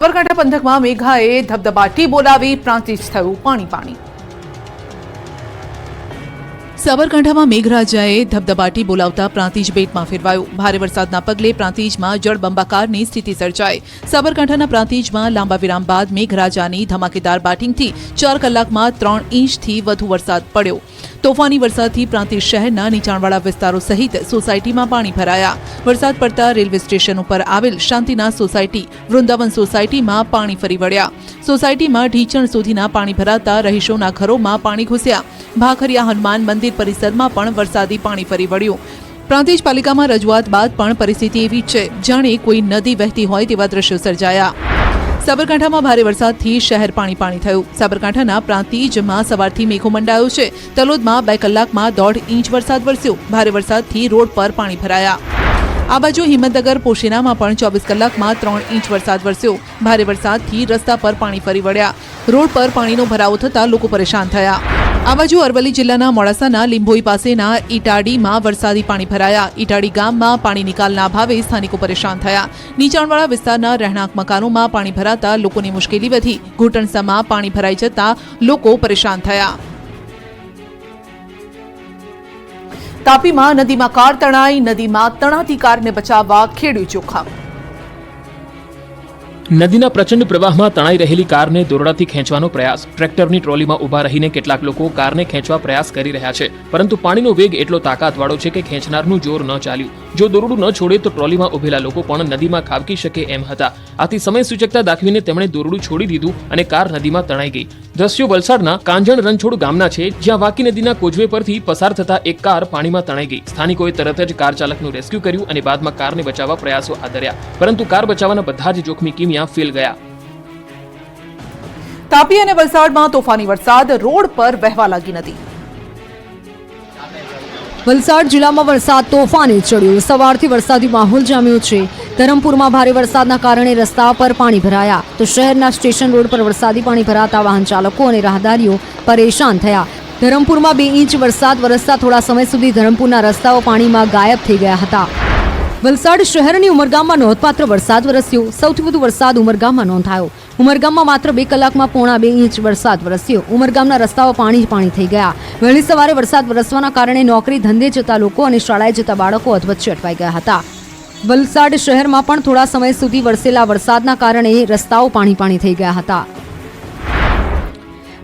સાબરકાંઠા પંથકમાં મેઘાએ ધબધબાટી બોલાવી, પ્રાંતિજ થયું પાણી પાણી. સાબરકાંઠામાં મેઘરાજાએ ધબધબાટી બોલાવતા પ્રાંતિજ બેટમાં ફેરવાયું. ભારે વરસાદના પગલે પ્રાંતિજમાં જળબંબાકારની સ્થિતિ સર્જાઈ. સાબરકાંઠાના પ્રાંતિજમાં લાંબા વિરામ બાદ મેઘરાજાની ધમાકેદાર બાટિંગથી ચાર કલાકમાં ત્રણ ઇંચથી વધુ વરસાદ પડ્યો. તોફાની વરસાદથી પ્રાંતિજ શહેરના નીચાણવાળા વિસ્તારો સહિત સોસાયટીમાં પાણી ભરાયા. વરસાદ પડતા રેલવે સ્ટેશન ઉપર આવેલ શાંતિનાથ સોસાયટી, વૃંદાવન સોસાયટીમાં પાણી ફરી વળ્યા. સોસાયટીમાં ઢીચણ સુધીના પાણી ભરાતા રહીશોના ઘરોમાં પાણી ઘૂસ્યા. ભાખરિયા હનુમાન મંદિર પરિસરમાં પણ વરસાદી પાણી ફરી વળ્યું. પ્રાંતિજ પાલિકામાં રજૂઆત બાદ પણ પરિસ્થિતિ એવી છે. જાણે કોઈ નદી વહેતી હોય તેવા દ્રશ્યો સર્જાયા. સાબરકાંઠામાં ભારે વરસાદથી શહેર પાણી પાણી થયું. સાબરકાંઠાના પ્રાંતિજમાં સવારથી મેઘો મંડાયો છે. તલોદમાં બે કલાકમાં દોઢ ઇંચ વરસાદ વરસ્યો. ભારે વરસાદથી રોડ પર પાણી ભરાયા. આ બાજુ હિંમતનગર, પોશીનામાં પણ ચોવીસ કલાકમાં ત્રણ ઇંચ વરસાદ વરસ્યો. ભારે વરસાદથી રસ્તા પર પાણી ફરી વળ્યા. રોડ પર પાણીનો ભરાવો થતાં લોકો પરેશાન થયા. આ બાજુ અરવલ્લી જિલ્લાના મોડાસાના લીંભોઈ પાસેના ઈટાડીમાં વરસાદી પાણી ભરાયા. ઈટાડી ગામમાં પાણી નિકાલના અભાવે સ્થાનિકો પરેશાન થયા. નીચાણવાળા વિસ્તારના રહેણાંક મકાનોમાં પાણી ભરાતા લોકોની મુશ્કેલી વધી. ઘૂંટણસામાં પાણી ભરાઈ જતા લોકો પરેશાન થયા. તાપીમાં નદીમાં કાર તણાઈ, નદીમાં તણાતી કારને બચાવવા ખેડૂત જોખમ. નદીના પ્રચંડ પ્રવાહમાં તણાઈ રહેલી કારને દોરડાથી ખેંચવાનો પ્રયાસ. ટ્રેક્ટરની ટ્રોલીમાં ઊભા રહીને કેટલાક લોકો કારને ખેંચવા પ્રયાસ કરી રહ્યા છે. પરંતુ પાણીનો વેગ એટલો તાકાતવાળો છે કે ખેંચનારનું જોર ન ચાલ્યું. જો દોરડું ન છોડે તો ટ્રોલીમાં ઉભેલા લોકો પણ નદીમાં ખાબકી શકે એમ હતા. આથી સમય સૂચકતા દાખવીને તેમણે દોરડું છોડી દીધું અને કાર નદીમાં તણાઈ ગઈ. દ્રશ્યો વલસાડના કાંજણ રણછોડ ગામના છે, જ્યાં વાકી નદીના કોજવે પરથી પસાર થતા એક કાર પાણીમાં તણાઈ ગઈ. સ્થાનિકોએ તરત જ કાર ચાલકનું રેસ્ક્યુ કર્યું અને બાદમાં કારને બચાવવા પ્રયાસો ધર્યા પરંતુ કાર બચાવવાના બધા જ જોખમી કિમિયા ફેલ ગયા. તાપી અને વલસાડમાં તોફાની વરસાદ રોડ પર વહેવા લાગી નથી. વલસાડ જિલ્લામાં વરસાદ તોફાની ચડ્યો. સવારથી વરસાદી માહોલ જામ્યો છે. ધરમપુરમાં ભારે વરસાદના કારણે રસ્તા પર પાણી ભરાયા. તો શહેરના સ્ટેશન રોડ પર વરસાદી પાણી ભરાતા વાહન ચાલકો અને રાહદારીઓ પરેશાન થયા. ધરમપુરમાં બે ઇંચ વરસાદ વરસતા થોડા સમય સુધી ધરમપુરના રસ્તાઓ પાણીમાં ગાયબ થઈ ગયા હતા. વલસાડ શહેરની ઉમરગામમાં નોંધપાત્ર વરસાદ વરસ્યો. સૌથી વધુ વરસાદ ઉમરગામમાં નોંધાયો. ઉમરગામમાં માત્ર બે કલાકમાં પોણા બે ઇંચ વરસાદ વરસ્યો. ઉમરગામના રસ્તાઓ પાણી પાણી થઈ ગયા. વહેલી સવારે વરસાદ વરસવાના કારણે નોકરી ધંધે જતા લોકો અને શાળાએ જતા બાળકો અધવચ્ચે અટવાઈ ગયા હતા. વલસાડ શહેરમાં પણ થોડા સમય સુધી વરસેલા વરસાદના કારણે રસ્તાઓ પાણી પાણી થઈ ગયા હતા.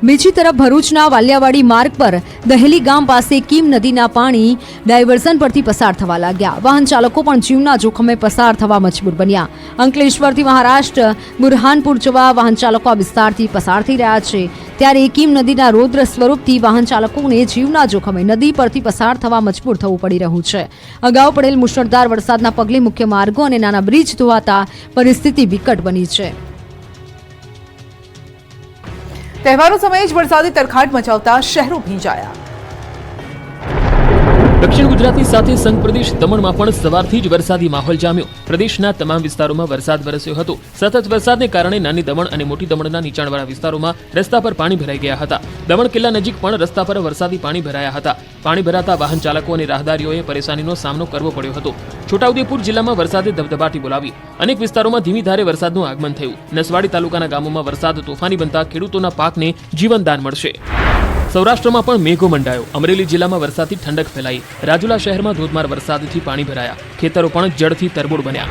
બીજી તરફ ભરૂચના વાલિયાવાડી માર્ગ પર દહેલી ગામ પાસે કીમ નદીના પાણી ડાયવર્ઝન પરથી પસાર થવા લાગ્યા. વાહન ચાલકો પણ જીવના જોખમે પસાર થવા મજબૂર બન્યા. અંકલેશ્વરથી મહારાષ્ટ્ર, બુરહાનપુર જવા વાહન ચાલકો આ વિસ્તારથી પસાર થઈ રહ્યા છે. ત્યારે કીમ નદીના રૌદ્ર સ્વરૂપથી વાહન ચાલકોને જીવના જોખમે નદી પરથી પસાર થવા મજબૂર થવું પડી રહ્યું છે. અગાઉ પડેલ મુશળધાર વરસાદના પગલે મુખ્ય માર્ગો અને નાના બ્રિજ ધોવાતા પરિસ્થિતિ વિકટ બની છે. તહેવારો સમયે જ વરસાદી તરખાટ મચાવતા શહેરો ભીંજાયા. દક્ષિણ ગુજરાતની સાથે સંઘ પ્રદેશ દમણમાં પણ સવારથી જ વરસાદી માહોલ જામ્યો. પ્રદેશના તમામ વિસ્તારોમાં વરસાદ વરસ્યો હતો. સતત વરસાદને કારણે નાની દમણ અને મોટી દમણના નીચાણવાળા વિસ્તારોમાં રસ્તા પર પાણી ભરાઈ ગયા હતા. દમણ કિલ્લા નજીક પણ રસ્તા પર વરસાદી પાણી ભરાયા હતા. પાણી ભરાતા વાહન ચાલકો અને રાહદારીઓએ પરેશાનીનો સામનો કરવો પડ્યો હતો. છોટાઉદેપુર જિલ્લામાં વરસાદે ધબધબાટી બોલાવી. અનેક વિસ્તારોમાં ધીમી ધારે વરસાદનું આગમન થયું. નસવાડી તાલુકાના ગામોમાં વરસાદ તોફાની બનતા ખેડૂતોના પાકને જીવનદાન મળશે. સૌરાષ્ટ્રમાં પણ મેઘો મંડાયો. અમરેલી જિલ્લામાં વરસાદથી ઠંડક ફેલાઈ. રાજુલા શહેરમાં ધોધમાર વરસાદથી પાણી ભરાયા. ખેતરો પણ જળથી તરબોળ બન્યા.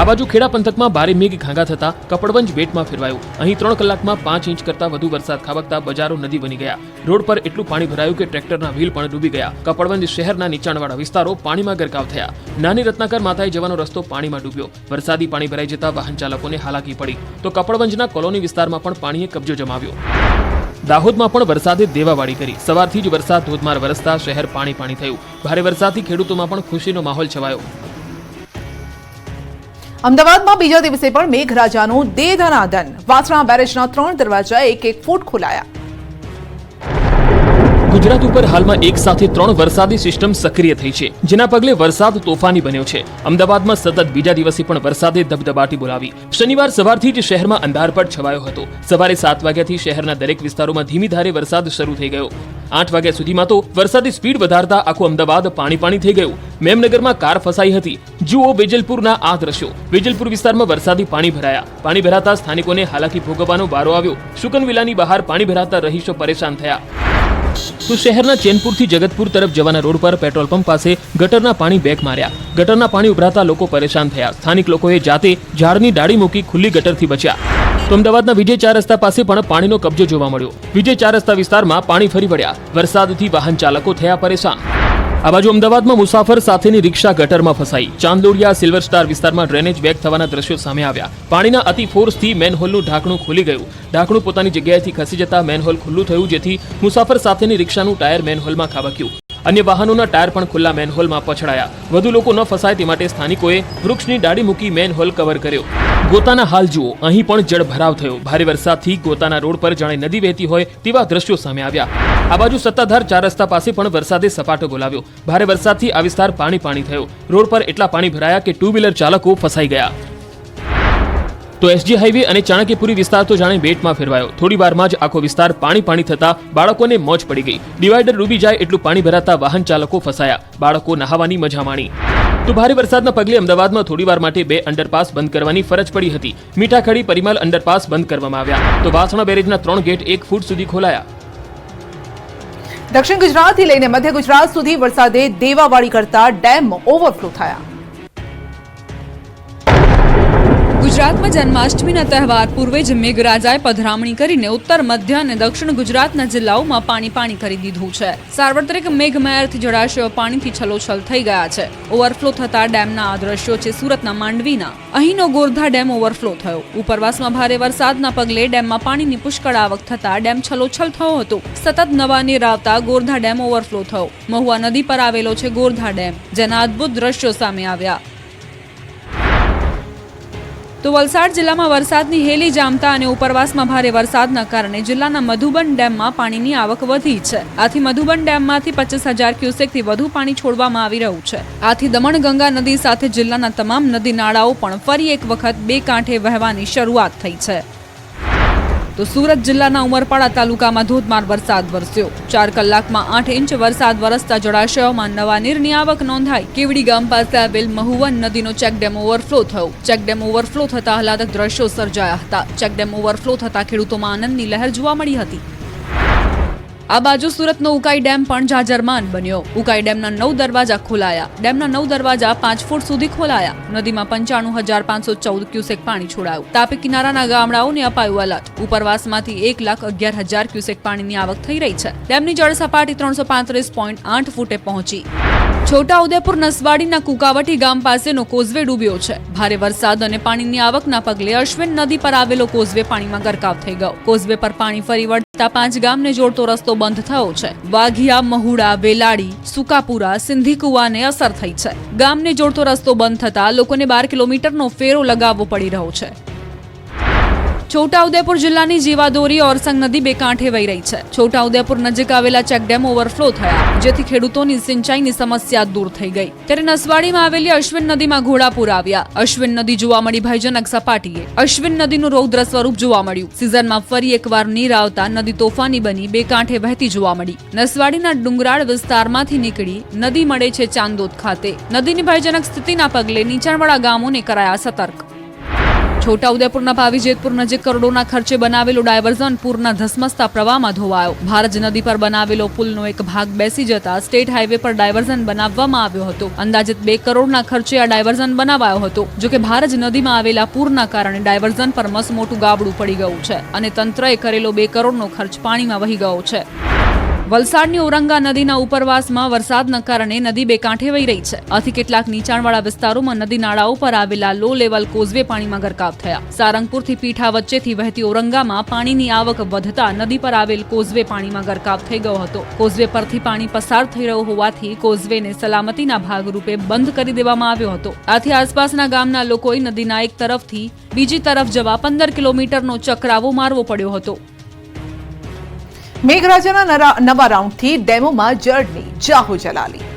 આ બાજુ ખેડા પંથકમાં ભારે મેઘ ઘાંગા થતા કપડવંજ બેટમાં ફેરવાયું. અહીં ત્રણ કલાકમાં પાંચ ઇંચ કરતા વધુ વરસાદ ખાબકતા બજારો નદી બની ગયા. રોડ પર એટલું પાણી ભરાયું કે ટ્રેક્ટરના વ્હીલ પણ ડૂબી ગયા. કપડવંજ શહેરના નીચાણવાળા વિસ્તારો પાણીમાં ગરકાવ થયા. નાની રત્નાકર માથાએ જવાનો રસ્તો પાણીમાં ડૂબ્યો. વરસાદી પાણી ભરાઈ જતા વાહન ચાલકોને હાલાકી પડી. તો કપડવંજના કોલોની વિસ્તારમાં પણ પાણીએ કબજો જમાવ્યો. દાહોદમાં પણ વરસાદે દેવાવાળી કરી. સવારથી જ વરસાદ, ધોધમાર વરસતા શહેર પાણી પાણી થયું. ભારે વરસાદથી ખેડૂતોમાં પણ ખુશીનો માહોલ છવાયો. અમદાવાદમાં બીજા દિવસે પણ મેઘરાજાનું દે ધનાધન. વાસણા બેરેજના ત્રણ દરવાજા એક એક ફૂટ ખોલાયા. ગુજરાત ઉપર હાલમાં એક સાથે ત્રણ વરસાદી સિસ્ટમ સક્રિય થઈ છે, જેના પગલે વરસાદ તોફાની બન્યો છે. અમદાવાદમાં સતત બીજા દિવસે પણ વરસાદે ધબધબાટી બોલાવી. શનિવાર સવારથી જ શહેરમાં અંધારપટ છવાયો હતો. સવારે સાત વાગ્યાથી શહેરના દરેક વિસ્તારોમાં ધીમી ધારે વરસાદ શરૂ થઈ ગયો. આઠ વાગ્યા સુધીમાં તો વરસાદી સ્પીડ વધારતા આખું અમદાવાદ પાણી પાણી થઈ ગયું. મેમનગરમાં કાર ફસાઈ હતી. જુઓ વેજલપુરના આ દ્રશ્યો. વેજલપુર વિસ્તારમાં વરસાદી પાણી ભરાયા. પાણી ભરાતા સ્થાનિકોને હાલાકી ભોગવવાનો વારો આવ્યો. શુકનવિલાની બહાર પાણી ભરાતા રહીશો પરેશાન થયા. તો શહેરના ચેનપુરથી જગતપુર તરફ જવાના રોડ પર પેટ્રોલ પંપ પાસે ગટરના પાણી બેક માર્યા. ગટરના પાણી ઉભરાતા લોકો પરેશાન થયા. સ્થાનિક લોકોએ જાતે ઝાડની ડાળી મૂકી ખુલ્લી ગટરથી બચ્યા. તો અમદાવાદના વિજય ચાર રસ્તા પાસે પણ પાણીનો કબજો જોવા મળ્યો. વિજય ચાર રસ્તા વિસ્તારમાં પાણી ફરી વળ્યા. વરસાદથી વાહન ચાલકો થયા પરેશાન. આ બાજુ અમદાવાદમાં મુસાફર સાથેની રિક્ષા ગટરમાં ફસાઈ. ચાંદલોડિયા સિલ્વર સ્ટાર વિસ્તારમાં ડ્રેનેજ બેક થવાના દ્રશ્યો સામે આવ્યા. પાણીના અતિ ફોર્સથી મેનહોલનું ઢાંકણું ખુલી ગયું. ઢાંકણું પોતાની જગ્યાએથી ખસી જતા મેનહોલ ખુલ્લું થયું, જેથી મુસાફર સાથેની રિક્ષાનું ટાયર મેનહોલમાં ખાબક્યું. અન્ય વાહનોના ટાયર પણ ખુલ્લા મેનહોલમાં પછડાયા. વધુ લોકો ન ફસાય તે માટે સ્થાનિકોએ વૃક્ષની ડાળી મૂકી મેનહોલ કવર કર્યો. ગોતાના હાલ જુઓ, અહીં પણ જળ ભરાવ થયો. ભારે વરસાદથી ગોતાના રોડ પર જાણે નદી વહેતી હોય તેવા દ્રશ્યો સામે આવ્યા. આ બાજુ સત્તાધાર ચાર રસ્તા પાસે પણ વરસાદે સપાટો બોલાવ્યો. ભારે વરસાદથી આ વિસ્તાર પાણી પાણી થયો. રોડ પર એટલા પાણી ભરાયા કે ટુ વ્હીલર ચાલકો ફસાઈ ગયા. તો એસજી હાઈવે અને ચાણક્યપુરી વિસ્તાર તો જાણે બેટમાં ફેરવાયો. થોડી જ આખો વિસ્તાર પાણી પાણી થતા બાળકોને મોજ પડી ગઈ. ડિવાઈડર ડૂબી જાય એટલું પાણી ભરાતા વાહન ચાલકો ફસાયા. બાળકો નહાવાની મજા માણી. તો ભારે વરસાદના પગલે અમદાવાદમાં થોડીવાર માટે બે અંડરપાસ બંધ કરવાની ફરજ પડી હતી. મીઠાખડી પરિમલ અંડરપાસ બંધ કરવામાં આવ્યા. તો વાસણા બેરેજના ત્રણ ગેટ એક ફૂટ સુધી ખોલાયા. દક્ષિણ ગુજરાતથી લઈને મધ્ય ગુજરાત સુધી વરસાદે દેવાવાળી કરતા ડેમ ઓવરફ્લો થયા. ગુજરાતમાં જન્માષ્ટમીના તહેવાર પૂર્વે જ મેઘરાજાએ પધરામણી કરીને ઉત્તર, મધ્ય અને દક્ષિણ ગુજરાતના જિલ્લાઓમાં પાણી પાણી કરી દીધું છે. સાર્વત્રિક મેઘમહેરથી જળાશયો પાણીથી છલોછલ થઈ ગયા છે. ઓવરફ્લો થતા ડેમના આ દ્રશ્યો છે સુરતના માંડવીના. અહીંનો ગોરધા ડેમ ઓવરફ્લો થયો. ઉપરવાસમાં ભારે વરસાદના પગલે ડેમમાં પાણીની પુષ્કળ આવક થતા ડેમ છલોછલ થયો હતો. સતત નવા નીર આવતા ગોરધા ડેમ ઓવરફ્લો થયો. મહુવા નદી પર આવેલો છે ગોરધા ડેમ. જેના અદ્ભુત દ્રશ્યો સામે આવ્યા. તો વલસાડ જિલ્લામાં વરસાદની હેલી જામતા અને ઉપરવાસમાં ભારે વરસાદના કારણે જિલ્લાના મધુબન ડેમમાં પાણીની આવક વધી છે. આથી મધુબન ડેમમાંથી પચીસ હજાર ક્યુસેકથી વધુ પાણી છોડવામાં આવી રહ્યું છે. આથી દમણગંગા નદી સાથે જિલ્લાના તમામ નદી નાળાઓ પણ ફરી એક વખત બે કાંઠે વહેવાની શરૂઆત થઈ છે. તો સુરત જિલ્લાના ઉમરપાડા તાલુકામાં ધોધમાર વરસાદ વરસ્યો. ચાર કલાકમાં આઠ ઇંચ વરસાદ વરસતા જળાશયોમાં નવા નીરની આવક નોંધાઈ. કેવડી ગામ પાસે આવેલ મહુવન નદીનો ચેકડેમ ઓવરફ્લો થયો. ચેકડેમ ઓવરફ્લો થતા હલાદક દ્રશ્યો સર્જાયા હતા. ચેકડેમ ઓવરફ્લો થતા ખેડૂતોમાં આનંદની લહેર જોવા મળી હતી. આ બાજુ સુરતનો ઉકાઈ ડેમ પણ જાજરમાન બન્યો. ઉકાઈ ડેમના નવ દરવાજા ખોલાયા. ડેમના નવ દરવાજા પાંચ ફૂટ સુધી ખોલાયા. નદીમાં પંચાણું હજાર પાંચસો ચૌદ ક્યુસેક પાણી છોડાયું. તાપી કિનારાના ગામડાઓને અપાયું એલર્ટ ઉપરવાસમાંથી એક લાખ અગિયાર હજાર ક્યુસેક પાણીની આવક થઈ રહી છે. ડેમની જળ સપાટી ત્રણસો પાંત્રીસ પોઈન્ટ આઠ ફૂટે પહોંચી. છોટા ઉદેપુર નસવાડીના કુકાવટી ગામ પાસેનો કોઝવે ડૂબ્યો છે. ભારે વરસાદ અને પાણીની આવકના પગલે અશ્વિન નદી પર આવેલો કોઝવે પાણીમાં ગરકાવ થઈ ગયો. કોઝવે પર પાણી ફરી વળતા પાંચ ગામને જોડતો રસ્તો બંધ થયો છે. વાઘિયા, મહુડા, વેલાડી, સુકાપુરા સિંધી કુવાને અસર થઈ છે. ગામને જોડતો રસ્તો બંધ થતા લોકોને બાર કિલોમીટરનો ફેરો લગાવવો પડી રહ્યો છે. છોટાઉદેપુર જિલ્લાની જીવાદોરી ઓરસંગ નદી બે કાંઠે વહી રહી છે. છોટાઉદેપુર નજીક આવેલા ચેકડેમ ઓવરફ્લો થયા, જેથી ખેડૂતોની સિંચાઈની સમસ્યા દૂર થઈ ગઈ. ત્યારે નસવાડીમાં આવેલી અશ્વિન નદીમાં ઘોડાપુર આવ્યા. અશ્વિન નદી જોવા મળી ભયજનક સપાટીએ. અશ્વિન નદીનું રૌદ્ર સ્વરૂપ જોવા મળ્યું. સિઝનમાં ફરી એકવાર નીર આવતા નદી તોફાની બની બે કાંઠે વહેતી જોવા મળી. નસવાડીના ડુંગરાળ વિસ્તારમાંથી નીકળી નદી મળે છે ચાંદોદ ખાતે. નદીની ભયજનક સ્થિતિના પગલે નીચાણવાળા ગામોને કરાયા સતર્ક. છોટાઉદેપુરના ભાવી જેતપુર નજીક કરોડોના ખર્ચે બનાવેલો ડાયવર્ઝન પૂરના ધસમસતા પ્રવાહમાં ધોવાયો. ભારજ નદી પર બનાવેલો પુલનો એક ભાગ બેસી જતા સ્ટેટ હાઈવે પર ડાયવર્ઝન બનાવવામાં આવ્યો હતો. અંદાજિત બે કરોડના ખર્ચે આ ડાયવર્ઝન બનાવાયો હતો જો કે ભારજ નદીમાં આવેલા પૂરના કારણે ડાયવર્ઝન પર મસમોટું ગાબડું પડી ગયું છે અને તંત્રએ કરેલો બે કરોડનો ખર્ચ પાણીમાં વહી ગયો છે. વલસાડની ઔરંગા નદીના ઉપરવાસમાં વરસાદના કારણે નદી બે કાંઠે વહી રહી છે. આથી કેટલાક નીચાણવાળા વિસ્તારોમાં નદી નાળાઓ પર આવેલા લો લેવલ કોઝવે પાણીમાં ગરકાવ થયા. સારંગપુરથી પીઠા વચ્ચેથી વહેતી ઔરંગામાં પાણીની આવક વધતા નદી પર આવેલ કોઝવે પાણીમાં ગરકાવ થઈ ગયો હતો. કોઝવે પરથી પાણી પસાર થઈ રહ્યો હોવાથી કોઝવેને સલામતીના ભાગરૂપે બંધ કરી દેવામાં આવ્યો હતો. આથી આસપાસના ગામના લોકોએ નદીના એક તરફથી બીજી તરફ જવા પંદર કિલોમીટરનો ચક્રાવો મારવો પડ્યો હતો. મેઘરાજાના નવા રાઉન્ડથી ડેમોમાં જર્ડની જાહો જલાલી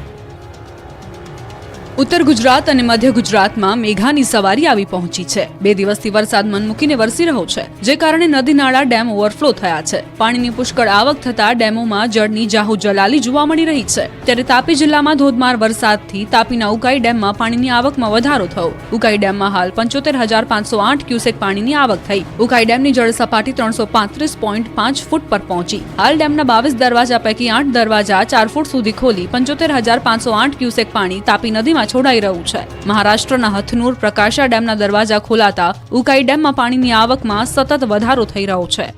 ઉત્તર ગુજરાત અને મધ્ય ગુજરાતમાં મેઘાની સવારી આવી પહોંચી છે. બે દિવસથી વરસાદ મન મૂકીને વરસી રહ્યો છે, જે કારણે નદી નાળા ડેમ ઓવરફ્લો થયા છે. પાણીની પુષ્કળ આવક થતા ડેમોમાં જળની જાહુ જલાલી જોવા મળી રહી છે. ત્યારે તાપી જિલ્લામાં ધોધમાર વરસાદથી તાપીના ઉકાઈ ડેમમાં પાણીની આવકમાં વધારો થયો. ઉકાઈ ડેમમાં હાલ પંચોતેર હજાર પાંચસો આઠ ક્યુસેક પાણીની આવક થઈ. ઉકાઈ ડેમની જળ સપાટી ત્રણસો પાંત્રીસ પોઈન્ટ પાંચ ફૂટ પર પહોંચી. હાલ ડેમના બાવીસ દરવાજા પૈકી આઠ દરવાજા ચાર ફૂટ સુધી ખોલી પંચોતેર હજાર પાંચસો આઠ ક્યુસેક પાણી તાપી નદીમાં છોડાઈ રહ્યું છે. મહારાષ્ટ્રના હથનુર, પ્રકાશા ડેમના દરવાજા ખોલાતા ઉકાઈ ડેમમાં પાણીની આવકમાં સતત વધારો થઈ રહ્યો છે.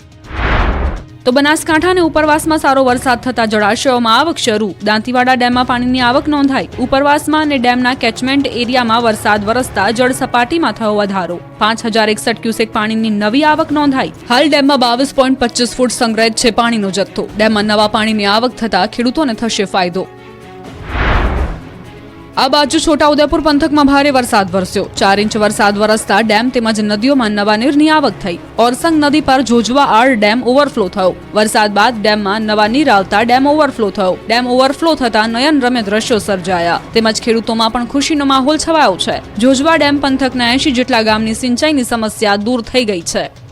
તો બનાસકાંઠા અને ઉપરવાસમાં સારો વરસાદ થતા જળાશયોમાં આવક શરૂ. દાંતીવાડા ડેમમાં પાણીની આવક નોંધાઈ. ઉપરવાસમાં અને ડેમના કેચમેન્ટ એરિયામાં વરસાદ વરસતા જળ સપાટીમાં થયો વધારો. પાંચ હજાર એકસઠ ક્યુસેક પાણીની નવી આવક નોંધાઈ. હાલ ડેમમાં બાવીસ પોઈન્ટ પચીસ ફૂટ સંગ્રહિત છે પાણીનો જથ્થો. ડેમમાં નવા પાણીની આવક થતા ખેડૂતોને થશે ફાયદો. આ બાજુ છોટાઉદેપુર પંથકમાં ભારે વરસાદ વરસ્યો. ચાર ઇંચ વરસાદ વરસતા ડેમ તેમજ નદીઓમાં નવા નીરની આવક થઈ. ઓરસંગ નદી પર જોજવા આર ડેમ ઓવરફ્લો થયો. વરસાદ બાદ ડેમમાં નવા નીર આવતા ડેમ ઓવરફ્લો થયો. ડેમ ઓવરફ્લો થતા નયન રમે દ્રશ્યો સર્જાયા. તેમજ ખેડૂતોમાં પણ ખુશીનો માહોલ છવાયો છે. જોજવા ડેમ પંથકના એંશી જેટલા ગામની સિંચાઈની સમસ્યા દૂર થઈ ગઈ છે.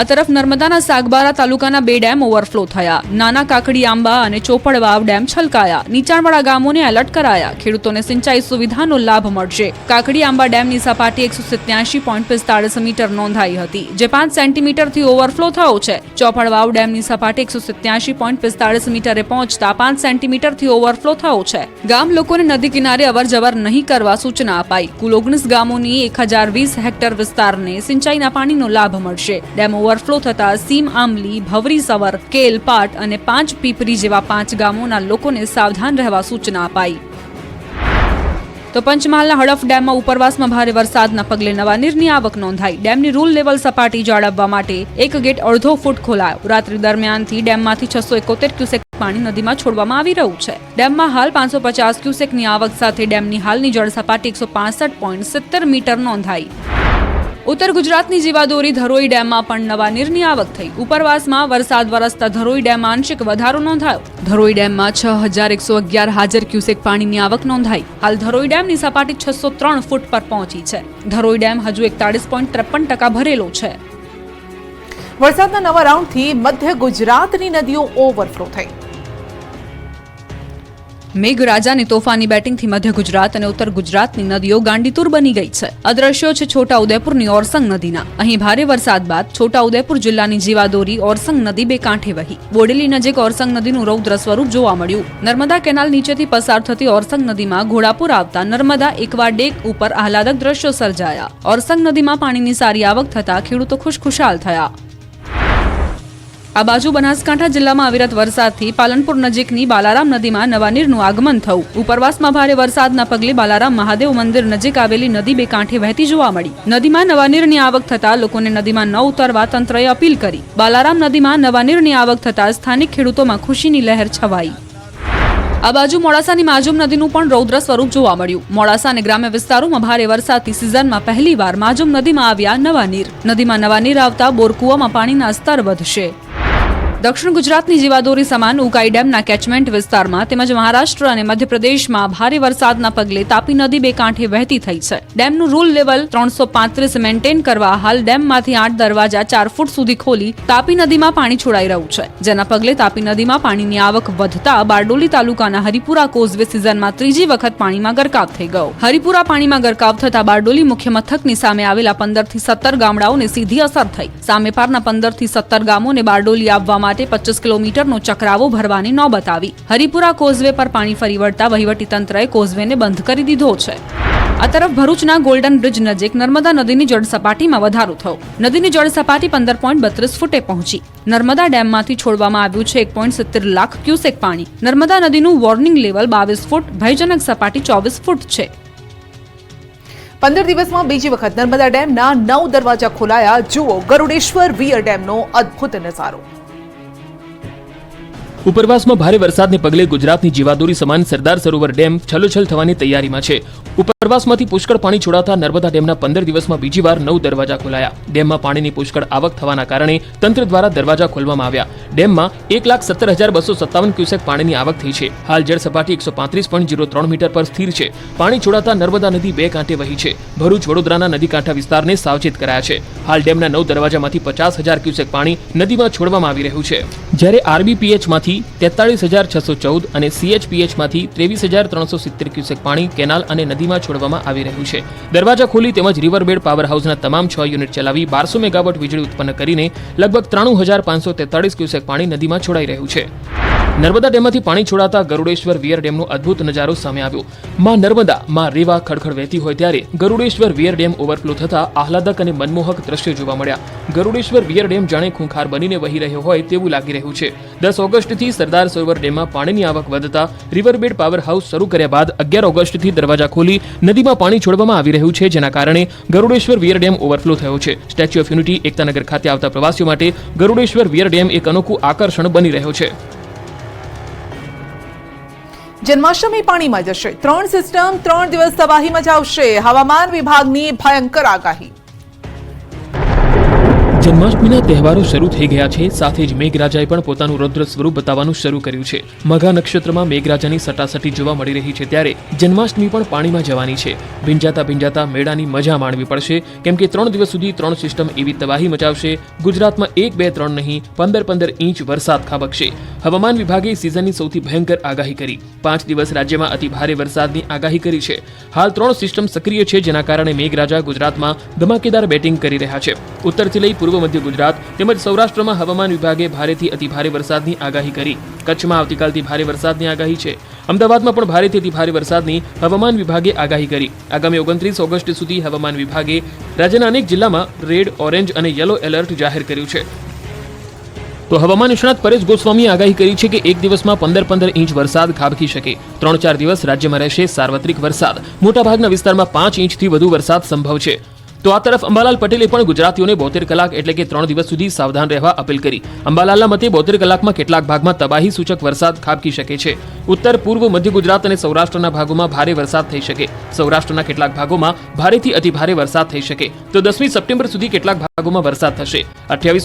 આ તરફ નર્મદાના સાગબારા તાલુકાના બે ડેમ ઓવરફ્લો થયા. નાના કાકડી આંબા અને ચોપડ વાવ ડેમ છલકાયા. નીચાણવાળા ગામોને એલર્ટ કરાયા. ખેડૂતોને સિંચાઈ સુવિધાનો લાભ મળશે. કાકડી આંબા ડેમની સપાટી એકસો સિત્યાસી પોઈન્ટ પિસ્તાળીસ મીટર નોંધાઈ હતી, જે પાંચ સેન્ટીમીટરથી ઓવરફ્લો થયો છે. ચોપડ વાવ ડેમની સપાટી એકસો સિત્યાસી પોઈન્ટ પિસ્તાળીસ મીટરે પહોંચતા પાંચ સેન્ટીમીટરથી ઓવરફ્લો થયો છે. ગામ લોકોને નદી કિનારે અવરજવર નહીં કરવા સૂચના અપાઈ. કુલ ઓગણીસ ગામોની એક હજાર વીસ હેક્ટર વિસ્તારને સિંચાઈના પાણીનો લાભ મળશે. ડેમ ઓવરફ્લો થતા સીમ આંબલી, ભવરી સવર, કેલ પાટ અને પાંચ પીપરી જેવા પાંચ ગામોના લોકોને સાવધાન રહેવા સૂચના અપાઈ. તો પંચમહાલના હડફ ડેમમાં ઉપરવાસમાં ભારે વરસાદના પગલે નવા નીરની આવક નોંધાઈ. ડેમની રૂલ લેવલ સપાટી જાળવવા માટે એક ગેટ અડધો ફૂટ ખોલાયો. રાત્રિ દરમિયાનથી ડેમમાંથી છસો એકોતેર ક્યુસેક પાણી નદીમાં છોડવામાં આવી રહ્યું છે. ડેમમાં હાલ પાંચસો પચાસ ક્યુસેકની આવક સાથે ડેમની હાલની જળ સપાટી એકસો પાસઠ પોઈન્ટ સિત્તેર મીટર નોંધાઈ. ઉત્તર ગુજરાતની જીવાદોરી ધરોઈ ડેમમાં પણ નવા નીરની આવક થઈ. ઉપરવાસમાં વરસાદ વરસતા ધરોઈ ડેમમાં આંશિક વધારો નોંધાયો. ધરોઈ ડેમમાં છ હજાર એકસો અગિયાર હાજર ક્યુસેક પાણીની આવક નોંધાઈ. હાલ ધરોઈ ડેમની સપાટી છસો ત્રણ ફૂટ પર પહોંચી છે. ધરોઈ ડેમ હજુ એકતાળીસ પોઈન્ટ ત્રેપન ટકા ભરેલો છે. વરસાદના નવા રાઉન્ડથી મધ્ય ગુજરાતની નદીઓ ઓવરફ્લો થઈ. મેઘરાજાની તોફાની બેટિંગથી મધ્ય ગુજરાત અને ઉત્તર ગુજરાતની નદીઓ ગાંડીતુર બની ગઈ છે. અદ્રશ્યો છે છોટા ઉદેપુરની ઓરસંગ નદીના. અહીં ભારે વરસાદ બાદ છોટા ઉદેપુર જિલ્લાની જીવાદોરી ઓરસંગ નદી બે કાંઠે વહી. બોડેલી નજીક ઓરસંગ નદીનું રૌદ્ર સ્વરૂપ જોવા મળ્યું. નર્મદા કેનાલ નીચેથી પસાર થતી ઓરસંગ નદીમાં ઘોડાપુર આવતા નર્મદા એકવાર ડેક ઉપર આહલાદક દ્રશ્યો સર્જાયા. ઓરસંગ નદીમાં પાણીની સારી આવક થતા ખેડૂતો ખુશખુશાલ થયા. આ બાજુ બનાસકાંઠા જિલ્લામાં અવિરત વરસાદથી પાલનપુર નજીકની બાલારામ નદીમાં નવા નીરનું આગમન થયું. ઉપરવાસમાં ભારે વરસાદના પગલે બાલારામ મહાદેવ મંદિર નજીક આવેલી નદી બે કાંઠે વહેતી જોવા મળી. નદીમાં નવા નીરની આવક થતા લોકોને નદીમાં ન ઉતરવા તંત્રએ અપીલ કરી. બાલારામ નદીમાં નવા નીરની આવક થતા સ્થાનિક ખેડૂતોમાં ખુશીની લહેર છવાઈ. આ બાજુ મોડાસાની માજુમ નદીનું પણ રૌદ્ર સ્વરૂપ જોવા મળ્યું. મોડાસા અને ગ્રામ્ય વિસ્તારોમાં ભારે વરસાદથી સિઝનમાં પહેલીવાર માજુમ નદીમાં આવ્યા નવા નીર. નદીમાં નવા નીર આવતા બોરકુવામાં પાણીના સ્તર વધશે. દક્ષિણ ગુજરાતની જીવાદોરી સમાન ઉકાઈ ડેમના કેચમેન્ટ વિસ્તારમાં તેમજ મહારાષ્ટ્ર અને મધ્યપ્રદેશમાં ભારે વરસાદના પગલે તાપી નદી બે કાંઠે વહેતી થઈ છે. ડેમનું રૂલ લેવલ ત્રણસો પાંત્રીસ મેન્ટેન કરવા હાલ ડેમમાંથી આઠ દરવાજા ચાર ફૂટ સુધી ખોલી તાપી નદીમાં પાણી છોડાઈ રહ્યું છે. જેના પગલે તાપી નદીમાં પાણીની આવક વધતા બારડોલી તાલુકાના હરિપુરા કોઝવે સિઝનમાં ત્રીજી વખત પાણીમાં ગરકાવ થઈ ગયો. હરિપુરા પાણીમાં ગરકાવ થતા બારડોલી મુખ્ય મથકની સામે આવેલા પંદરથી સત્તર ગામડાઓને સીધી અસર થઈ. સામે પારના પંદરથી સત્તર ગામોને બારડોલી આવવા માટે પચીસ કિલોમીટરનો ચક્રાવો ભરવાની નોબત આવી હરિપુરા કોઝવે પર પાણી ફરી વળતા વહીવટીતંત્રએ કોઝવેને બંધ કરી દીધો છે. આ તરફ ભરૂચના ગોલ્ડન બ્રિજ નજીક નર્મદા નદીની જળસપાટીમાં વધારો થયો. નદીની જળસપાટી પંદર પોઈન્ટ બત્રીસ ફૂટે પહોંચી. નર્મદા ડેમમાંથી છોડવામાં આવ્યું છે એક પોઈન્ટ સિત્તેર લાખ ક્યુસેક પાણી. નર્મદા નદીનું વોર્નિંગ લેવલ બાવીસ ફૂટ, ભયજનક સપાટી ચોવીસ ફૂટ છે. પંદર દિવસમાં બીજી વખત નર્મદા ડેમના નવ દરવાજા ખોલાયા. જુઓ ગરુડેશ્વર વિયર ડેમનો અદ્ભુત નજારો. ઉપરવાસમાં ભારે વરસાદને પગલે ગુજરાતની જીવાદોરી સમાન સરદાર સરોવર ડેમ છલોછલ થવાની તૈયારીમાં છે. ઉપરવાસમાંથી પુષ્કળ પાણી છોડાતા નર્મદા ડેમના પંદર દિવસમાં બીજી વાર નવ દરવાજા ખોલાયા. ડેમમાં પાણીની પુષ્કળ આવક થવાના કારણે તંત્ર દ્વારા દરવાજા ખોલવામાં આવ્યા. ડેમમાં એક લાખ સત્તર હજાર બસો સત્તાવન ક્યુસેક પાણીની આવક થઈ છે. હાલ જળ સપાટી એકસો પાંત્રીસ પોઈન્ટ જીરો ત્રણ મીટર પર સ્થિર છે. પાણી છોડાતા નર્મદા નદી બે કાંઠે વહી છે. ભરૂચ વડોદરાના નદી કાંઠા વિસ્તારને સાવચેત કરાયા છે. હાલ ડેમના નવ દરવાજામાંથી પચાસ હજાર ક્યુસેક પાણી નદીમાં છોડવામાં આવી રહ્યું છે. જ્યારે આરબીપીએચમાંથી તેતાળીસ હજાર છસો ચૌદ અને સીએચપીએચમાંથી ત્રેવીસ હજાર ત્રણસો સિત્તેર ક્યુસેક પાણી કેનાલ અને નદીમાં છોડવામાં આવી રહ્યું છે. દરવાજા ખોલી તેમજ રિવરબેડ પાવર હાઉસના તમામ છ યુનિટ ચલાવી બારસો મેગાવોટ વીજળી ઉત્પન્ન કરીને લગભગ ત્રાણું હજાર પાંચસો તેતાળીસ ક્યુસેક પાણી નદીમાં છોડાઈ રહ્યું છે. નર્મદા ડેમમાંથી પાણી છોડાતા ગરુડેશ્વર વિયર ડેમનો અદ્ભુત નજારો સામે આવ્યો. માં નર્મદા, માં રેવા ખડખડ વહેતી હોય ત્યારે ગરુડેશ્વર વિયર ડેમ ઓવરફ્લો થતા આહલાદક અને મનમોહક દ્રશ્યો જોવા મળ્યા. ગરુડેશ્વર વિયર ડેમ જાણે ખૂંખાર બનીને વહી રહ્યો હોય તેવું લાગી રહ્યું છે. દસ ઓગસ્ટથી સરદાર સરોવર ડેમમાં પાણીની આવક વધતા રિવરબેડ પાવર હાઉસ શરૂ કર્યા બાદ અગિયાર ઓગસ્ટથી દરવાજા ખોલી નદીમાં પાણી છોડવામાં આવી રહ્યું છે, જેના કારણે ગરુડેશ્વર વિયર ડેમ ઓવરફ્લો થયો છે. સ્ટેચ્યુ ઓફ યુનિટી એકતાનગર ખાતે આવતા પ્રવાસીઓ માટે ગરુડેશ્વર વિયર ડેમ એક અનોખું આકર્ષણ બની રહ્યો છે. જન્માષ્ટમી પાણીમાં જશે. ત્રણ સિસ્ટમ ત્રણ દિવસ તબાહી મચાવશે હવામાન વિભાગની ભયંકર આગાહી. જન્માષ્ટમીના તહેવારો શરૂ થઈ ગયા છે. સાથે જ મેઘરાજાએ પણ પોતાનું રૌદ્ર સ્વરૂપ બતાવવાનું શરૂ કર્યું છે. મઘા નક્ષત્રમાં મેઘરાજાની સટાસટી જોવા મળી રહી છે ત્યારે જન્માષ્ટમી પણ પાણીમાં જવાની છે. ભીંજાતા ભીંજાતા મેળાની મજા માણવી પડશે. કેમ કે ત્રણ દિવસ સુધી ત્રણ સિસ્ટમ એવી તબાહી મચાવશે. ગુજરાતમાં એક, બે, ત્રણ નહીં, પંદર પંદર ઇંચ વરસાદ ખાબકશે. હવામાન વિભાગે સિઝનની સૌથી ભયંકર આગાહી કરી. પાંચ દિવસ રાજ્યમાં અતિ ભારે વરસાદની આગાહી કરી છે. હાલ ત્રણ સિસ્ટમ સક્રિય છે જેના કારણે મેઘરાજા ગુજરાતમાં ધમાકેદાર બેટિંગ કરી રહ્યા છે. ઉત્તરથી લઈ પૂર્વ મધ્ય ગુજરાત તેમજ સૌરાષ્ટ્રમાં હવામાન વિભાગે ભારેથી અતિભારે વરસાદની આગાહી કરી. કચ્છમાં આવતીકાલથી ભારે વરસાદની આગાહી છે. અમદાવાદમાં પણ ભારેથી અતિભારે વરસાદની હવામાન વિભાગે આગાહી કરી. આગામી ઓગણત્રીસ ઓગસ્ટ સુધી હવામાન વિભાગે રાજ્યના અનેક જિલ્લામાં રેડ, ઓરેન્જ અને યલો એલર્ટ જાહેર કર્યું છે. તો હવામાન નિષ્ણાત પરેશ ગોસ્વામીએ આગાહી કરી છે કે એક દિવસમાં પંદર પંદર ઇંચ વરસાદ ખાબકી શકે. ત્રણ ચાર દિવસ રાજ્યમાં રહેશે સાર્વત્રિક વરસાદ. મોટાભાગના વિસ્તારમાં પાંચ ઇંચથી વધુ વરસાદ સંભવ છે. તો આ તરફ અંબાલાલ પટેલે પણ ગુજરાતીઓને બોતેર કલાક એટલે કે ત્રણ દિવસ સુધી સાવધાન રહેવા અપીલ કરી. અંબાલાલના મતે બોતેર કલાકમાં કેટલાક ભાગમાં તબાહી સૂચક વરસાદ ખાબકી શકે છે. ઉત્તર, પૂર્વ, મધ્ય ગુજરાત અને સૌરાષ્ટ્રના ભાગોમાં ભારે વરસાદ થઈ શકે. સૌરાષ્ટ્રના કેટલાક ભાગોમાં ભારેથી અતિ ભારે વરસાદ થઈ શકે. તો દસમી સપ્ટેમ્બર સુધી કેટલાક ભાગોમાં વરસાદ થશે. અઠ્યાવીસ